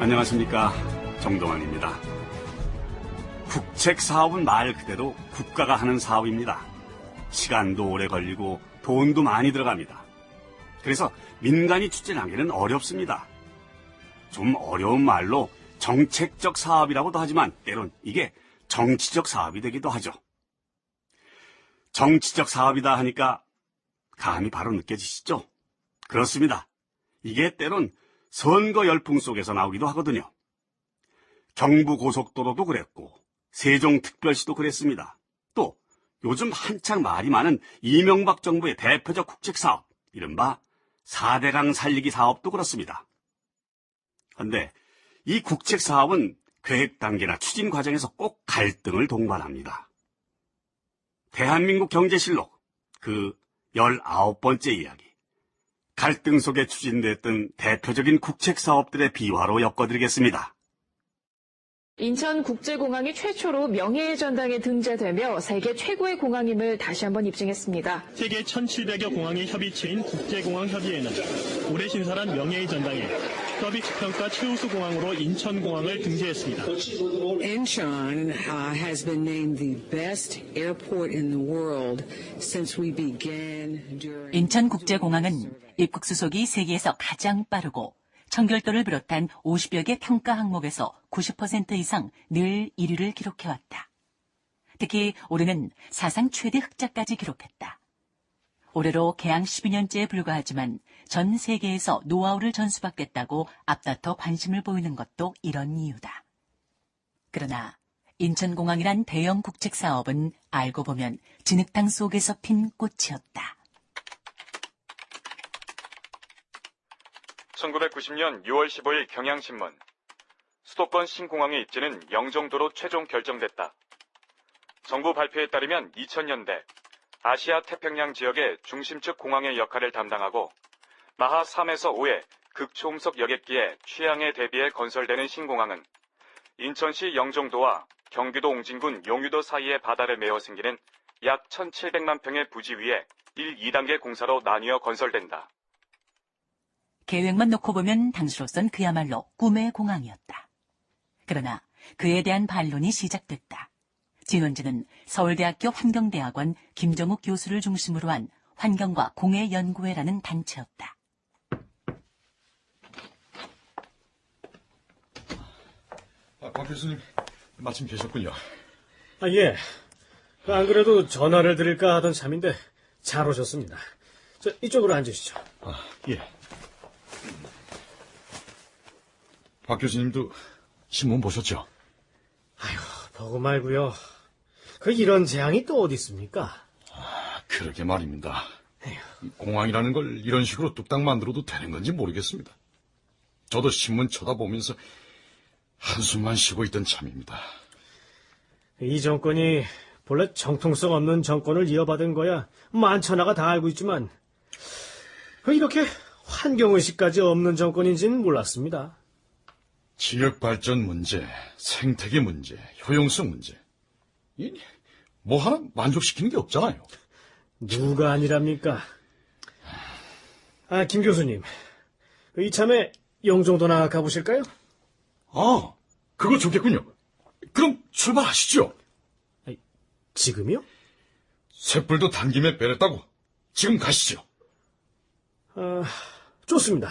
안녕하십니까. 정동환입니다. 국책 사업은 말 그대로 국가가 하는 사업입니다. 시간도 오래 걸리고 돈도 많이 들어갑니다. 그래서 민간이 추진하기는 어렵습니다. 좀 어려운 말로 정책적 사업이라고도 하지만 때론 이게 정치적 사업이 되기도 하죠. 정치적 사업이다 하니까 감이 바로 느껴지시죠? 그렇습니다. 이게 때론 선거 열풍 속에서 나오기도 하거든요. 경부 고속도로도 그랬고 세종특별시도 그랬습니다. 또 요즘 한창 말이 많은 이명박 정부의 대표적 국책 사업, 이른바 4대강 살리기 사업도 그렇습니다. 그런데 이 국책 사업은 계획 단계나 추진 과정에서 꼭 갈등을 동반합니다. 대한민국 경제실록 그 19번째 이야기. 갈등 속에 추진됐던 대표적인 국책 사업들의 비화로 엮어드리겠습니다. 인천국제공항이 최초로 명예의 전당에 등재되며 세계 최고의 공항임을 다시 한번 입증했습니다. 세계 1,700여 공항의 협의체인 국제공항협의회는 올해 신설한 명예의 전당에 서비스 평가 최우수 공항으로 인천공항을 등재했습니다. Incheon uh, has been named the best airport in the world since we began during. 인천국제공항은 입국 수속이 세계에서 가장 빠르고 청결도를 비롯한 50여 개 평가 항목에서 90% 이상 늘 1위를 기록해왔다. 특히 올해는 사상 최대 흑자까지 기록했다. 올해로 개항 12년째에 불과하지만 전 세계에서 노하우를 전수받겠다고 앞다퉈 관심을 보이는 것도 이런 이유다. 그러나 인천공항이란 대형 국책 사업은 알고 보면 진흙탕 속에서 핀 꽃이었다. 1990년 6월 15일 경향신문 수도권 신공항의 입지는 영종도로 최종 결정됐다. 정부 발표에 따르면 2000년대 아시아 태평양 지역의 중심축 공항의 역할을 담당하고 마하 3에서 5의 극초음속 여객기의 취향에 대비해 건설되는 신공항은 인천시 영종도와 경기도 옹진군 용유도 사이의 바다를 메어 생기는 약 1700만 평의 부지 위에 1, 2단계 공사로 나뉘어 건설된다. 계획만 놓고 보면 당시로선 그야말로 꿈의 공항이었다. 그러나 그에 대한 반론이 시작됐다. 진원지는 서울대학교 환경대학원 김정욱 교수를 중심으로 한 환경과 공해연구회라는 단체였다. 아, 박 교수님 마침 계셨군요. 아, 예. 안 그래도 전화를 드릴까 하던 참인데 잘 오셨습니다. 저 이쪽으로 앉으시죠. 아, 예. 박 교수님도 신문 보셨죠? 보고 말고요. 그 이런 재앙이 또 어디 있습니까? 아, 그러게 말입니다. 이 공항이라는 걸 이런 식으로 뚝딱 만들어도 되는 건지 모르겠습니다. 저도 신문 쳐다보면서 한숨만 쉬고 있던 참입니다. 이 정권이 본래 정통성 없는 정권을 이어받은 거야 만천하가 다 알고 있지만 그 이렇게 환경의 식까지 없는 정권인지는 몰랐습니다. 지역 발전 문제, 생태계 문제, 효용성 문제. 이, 뭐 하나 만족시키는 게 없잖아요. 누가 아니랍니까? 아, 김 교수님. 이참에 영종도나 가보실까요? 아, 그거 좋겠군요. 그럼 출발하시죠. 지금요? 쇳불도 단김에 빼냈다고. 지금 가시죠. 아, 좋습니다.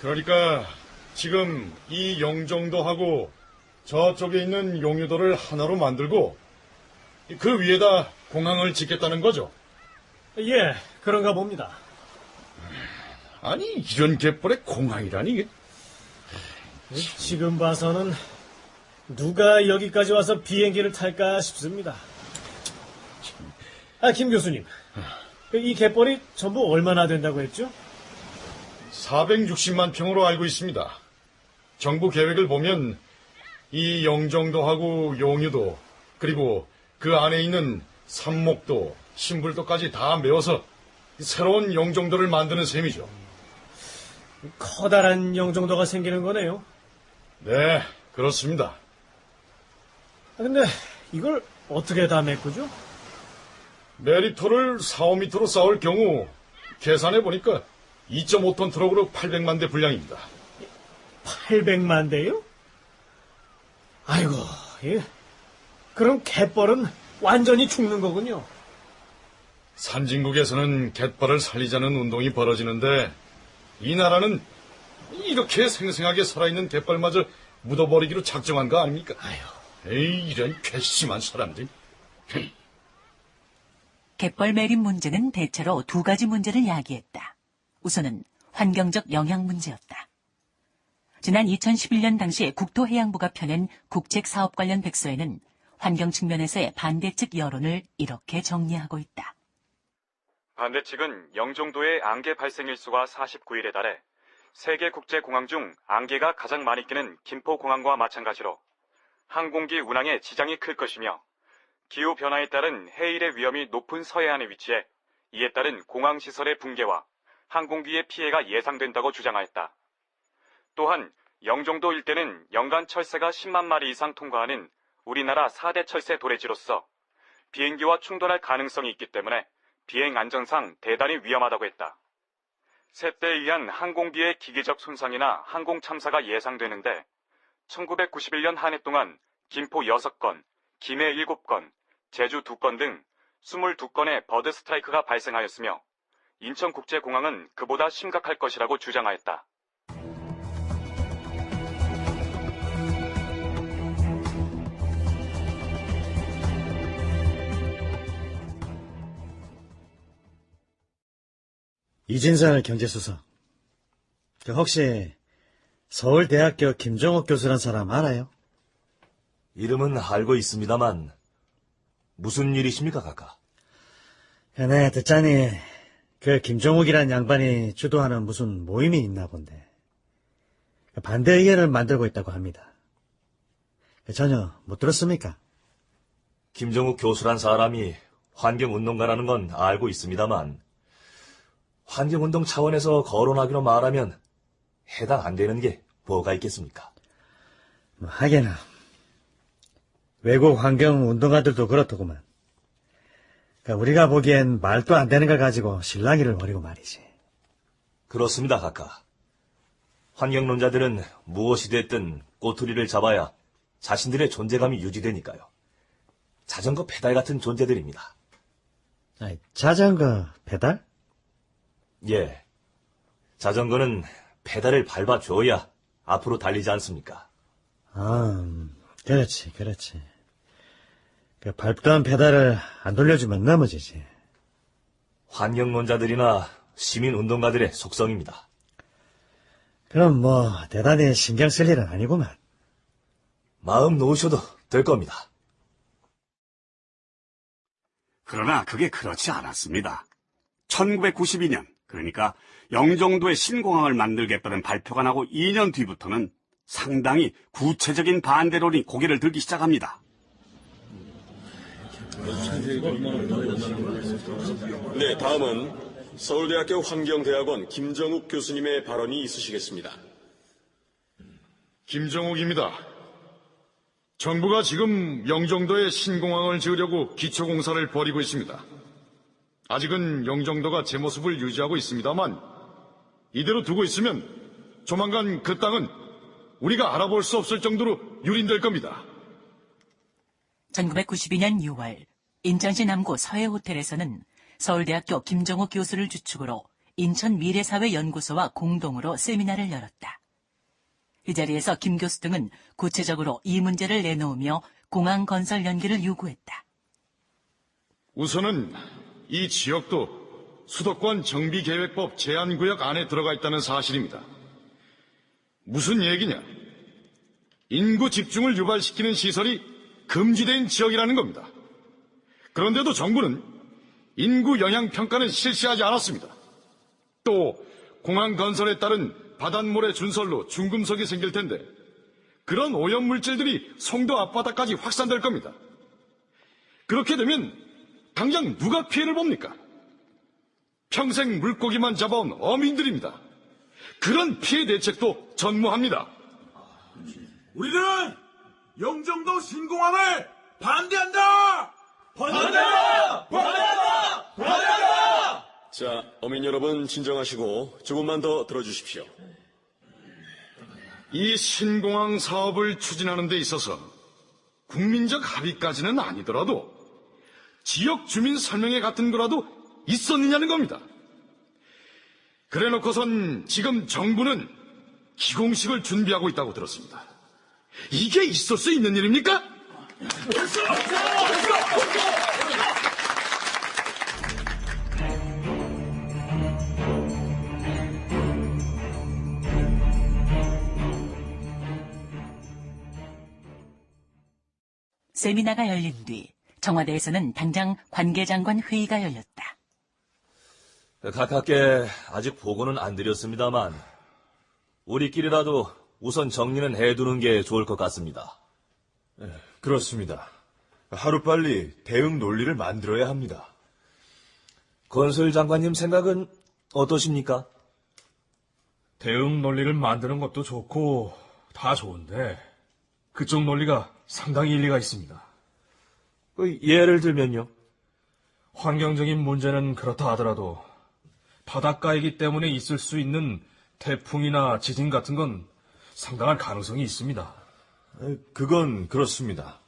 그러니까 지금 이 영종도하고 저쪽에 있는 용유도를 하나로 만들고 그 위에다 공항을 짓겠다는 거죠. 예, 그런가 봅니다. 아니 이런 갯벌에 공항이라니 이게 지금 봐서는 누가 여기까지 와서 비행기를 탈까 싶습니다. 아, 김 교수님. 이 갯벌이 전부 얼마나 된다고 했죠? 460만 평으로 알고 있습니다. 정부 계획을 보면 이 영종도하고 용유도 그리고 그 안에 있는 삼목도 신불도까지 다 메워서 새로운 영종도를 만드는 셈이죠. 커다란 영종도가 생기는 거네요. 네, 그렇습니다. 아, 근데 이걸 어떻게 다 메꾸죠? 메리토를 4, 5미터로 쌓을 경우 계산해 보니까 2.5톤 트럭으로 800만 대 분량입니다. 800만 대요? 아이고, 예. 그럼 갯벌은 완전히 죽는 거군요. 산진국에서는 갯벌을 살리자는 운동이 벌어지는데 이 나라는 이렇게 생생하게 살아있는 갯벌마저 묻어버리기로 작정한 거 아닙니까? 에이, 이런 괘씸한 사람들. 갯벌 매립 문제는 대체로 두 가지 문제를 야기했다. 우선은 환경적 영향 문제였다. 지난 2011년 당시 국토해양부가 펴낸 국책 사업 관련 백서에는 환경 측면에서의 반대 측 여론을 이렇게 정리하고 있다. 반대 측은 영종도의 안개 발생 일수가 49일에 달해 세계 국제 공항 중 안개가 가장 많이 끼는 김포공항과 마찬가지로 항공기 운항에 지장이 클 것이며 기후 변화에 따른 해일의 위험이 높은 서해안에 위치해 이에 따른 공항 시설의 붕괴와 항공기의 피해가 예상된다고 주장하였다. 또한 영종도 일대는 연간 철새가 10만 마리 이상 통과하는 우리나라 4대 철새 도래지로서 비행기와 충돌할 가능성이 있기 때문에 비행 안전상 대단히 위험하다고 했다. 세때에 의한 항공기의 기계적 손상이나 항공 참사가 예상되는데 1991년 한 해 동안 김포 6건, 김해 7건, 제주 2건 등 22건의 버드 스트라이크가 발생하였으며 인천국제공항은 그보다 심각할 것이라고 주장하였다. 이진설 경제수석. 그 혹시 서울대학교 김종옥 교수란 사람 알아요? 이름은 알고 있습니다만 무슨 일이십니까, 각하? 네, 듣자니 그 김종욱이란 양반이 주도하는 무슨 모임이 있나 본데 그 반대 의견을 만들고 있다고 합니다. 그 전혀 못 들었습니까? 김정욱 교수란 사람이 환경운동가라는 건 알고 있습니다만 환경운동 차원에서 거론하기로 말하면 해당 안 되는 게 뭐가 있겠습니까? 뭐 하게나 외국 환경 운동가들도 그렇더구만. 그 우리가 보기엔 말도 안 되는 걸 가지고 실랑이를 벌이고 말이지. 그렇습니다, 각하. 환경론자들은 무엇이 됐든 꼬투리를 잡아야 자신들의 존재감이 유지되니까요. 자전거 페달 같은 존재들입니다. 아이, 자전거 페달? 예. 자전거는 페달을 밟아줘야 앞으로 달리지 않습니까? 아, 음, 그렇지, 그렇지. 그 밟던 페달을 안 돌려주면 넘어지지. 환경론자들이나 시민운동가들의 속성입니다. 그럼 뭐 대단히 신경 쓸 일은 아니구만. 마음 놓으셔도 될 겁니다. 그러나 그게 그렇지 않았습니다. 1992년, 그러니까 영종도에 신공항을 만들겠다는 발표가 나고 2년 뒤부터는 상당히 구체적인 반대론이 고개를 들기 시작합니다. 네, 다음은 서울대학교 환경대학원 김정욱 교수님의 발언이 있으시겠습니다. 김정욱입니다. 정부가 지금 영종도에 신공항을 지으려고 기초공사를 벌이고 있습니다. 아직은 영종도가 제 모습을 유지하고 있습니다만 이대로 두고 있으면 조만간 그 땅은 우리가 알아볼 수 없을 정도로 유린될 겁니다. 1992년 6월 인천시 남구 서해 호텔에서는 서울대학교 김정욱 교수를 주축으로 인천 미래사회연구소와 공동으로 세미나를 열었다. 이 자리에서 김 교수 등은 구체적으로 이 문제를 내놓으며 공항 건설 연기를 요구했다. 우선은 이 지역도 수도권 정비계획법 제한구역 안에 들어가 있다는 사실입니다. 무슨 얘기냐? 인구 집중을 유발시키는 시설이 금지된 지역이라는 겁니다. 그런데도 정부는 인구 영향 평가는 실시하지 않았습니다. 또 공항 건설에 따른 바닷물의 준설로 중금속이 생길 텐데 그런 오염 물질들이 송도 앞바다까지 확산될 겁니다. 그렇게 되면 당장 누가 피해를 봅니까? 평생 물고기만 잡아온 어민들입니다. 그런 피해 대책도 전무합니다. 우리는 영종도 신공항을 반대한다! 반대한다! 반대한다! 반대한다! 자, 어민 여러분 진정하시고 조금만 더 들어주십시오. 이 신공항 사업을 추진하는 데 있어서 국민적 합의까지는 아니더라도 지역 주민 설명회 같은 거라도 있었느냐는 겁니다. 그래 놓고선 지금 정부는 기공식을 준비하고 있다고 들었습니다. 이게 있을 수 있는 일입니까? 세미나가 열린 뒤 청와대에서는 당장 관계장관 회의가 열렸다. 각하께 아직 보고는 안 드렸습니다만, 우리끼리라도 우선 정리는 해두는 게 좋을 것 같습니다. 그렇습니다. 하루빨리 대응 논리를 만들어야 합니다. 건설 장관님 생각은 어떠십니까? 대응 논리를 만드는 것도 좋고 다 좋은데 그쪽 논리가 상당히 일리가 있습니다. 그 예를 들면요. 환경적인 문제는 그렇다 하더라도 바닷가이기 때문에 있을 수 있는 태풍이나 지진 같은 건 상당한 가능성이 있습니다. 그건 그렇습니다.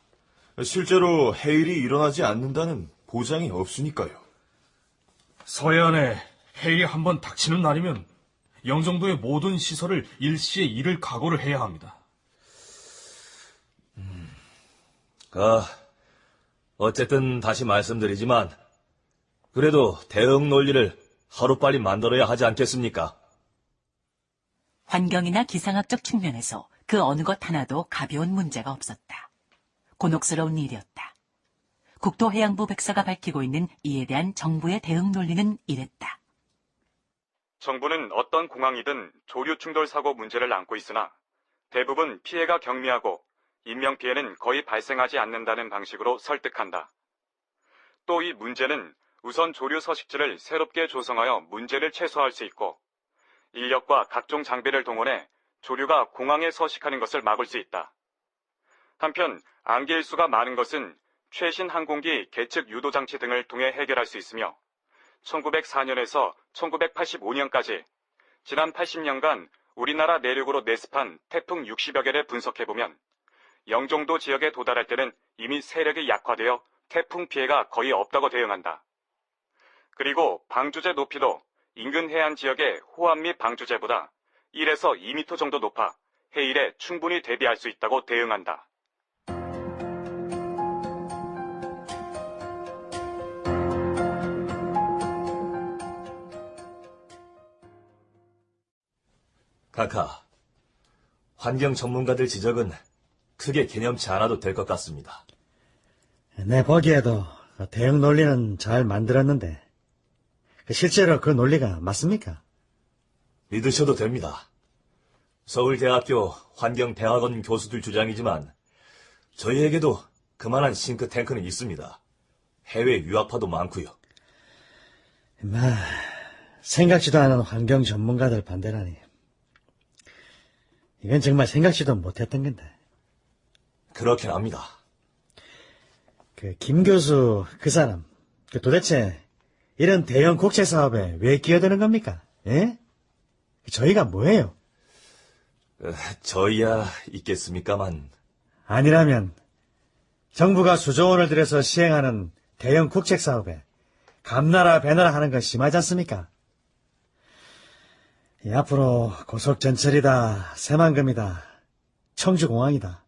실제로 해일이 일어나지 않는다는 보장이 없으니까요. 서해안에 해일이 한 번 닥치는 날이면 영종도의 모든 시설을 일시에 잃을 각오를 해야 합니다. 아, 어쨌든 다시 말씀드리지만, 그래도 대응 논리를 하루빨리 만들어야 하지 않겠습니까? 환경이나 기상학적 측면에서 그 어느 것 하나도 가벼운 문제가 없었다. 곤혹스러운 일이었다. 국토해양부 백서가 밝히고 있는 이에 대한 정부의 대응 논리는 이랬다. 정부는 어떤 공항이든 조류 충돌 사고 문제를 안고 있으나 대부분 피해가 경미하고 인명 피해는 거의 발생하지 않는다는 방식으로 설득한다. 또 이 문제는 우선 조류 서식지를 새롭게 조성하여 문제를 최소화할 수 있고 인력과 각종 장비를 동원해 조류가 공항에 서식하는 것을 막을 수 있다. 한편 안개 일수가 많은 것은 최신 항공기 계측 유도 장치 등을 통해 해결할 수 있으며 1904년에서 1985년까지 지난 80년간 우리나라 내륙으로 내습한 태풍 60여 개를 분석해보면 영종도 지역에 도달할 때는 이미 세력이 약화되어 태풍 피해가 거의 없다고 대응한다. 그리고 방주제 높이도 인근 해안 지역의 호암 및 방주제보다 1에서 2m 정도 높아 해일에 충분히 대비할 수 있다고 대응한다. 각하, 환경 전문가들 지적은 크게 개념치 않아도 될 것 같습니다. 내 보기에도 대응 논리는 잘 만들었는데 실제로 그 논리가 맞습니까? 믿으셔도 됩니다. 서울대학교 환경대학원 교수들 주장이지만 저희에게도 그만한 싱크탱크는 있습니다. 해외 유학파도 많고요. 마, 생각지도 않은 환경 전문가들 반대라니. 이건 정말 생각지도 못했던 건데. 그렇긴 합니다. 그 김 교수 그 사람 그 도대체 이런 대형 국제 사업에 왜 끼어드는 겁니까? 예? 저희가 뭐예요? 어, 저희야 있겠습니까만 아니라면 정부가 수조 원을 들여서 시행하는 대형 국책 사업에 감나라 배나라 하는 건 심하지 않습니까? 이 앞으로 고속전철이다, 새만금이다, 청주공항이다,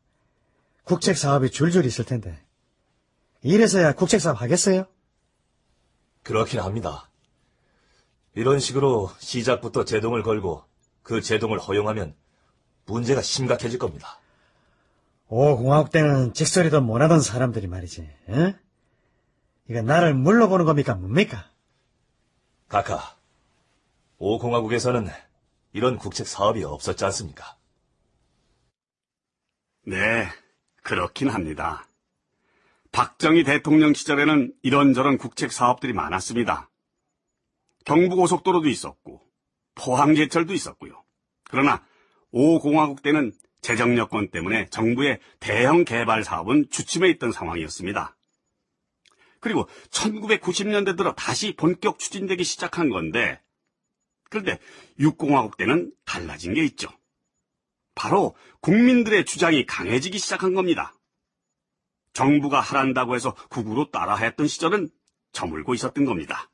국책 사업이 줄줄 있을 텐데 이래서야 국책 사업 하겠어요? 그렇긴 합니다. 이런 식으로 시작부터 제동을 걸고 그 제동을 허용하면 문제가 심각해질 겁니다. 오 공화국 때는 직소리도 못하던 사람들이 말이지. 에? 이거 나를 물러보는 겁니까 뭡니까? 각하, 오공화국에서는 이런 국책 사업이 없었지 않습니까? 네, 그렇긴 합니다. 박정희 대통령 시절에는 이런저런 국책 사업들이 많았습니다. 경부고속도로도 있었고, 포항제철도 있었고요. 그러나 5공화국 때는 재정 여건 때문에 정부의 대형 개발 사업은 주춤해 있던 상황이었습니다. 그리고 1990년대 들어 다시 본격 추진되기 시작한 건데, 그런데 6공화국 때는 달라진 게 있죠. 바로 국민들의 주장이 강해지기 시작한 겁니다. 정부가 하란다고 해서 국으로 따라했던 시절은 저물고 있었던 겁니다.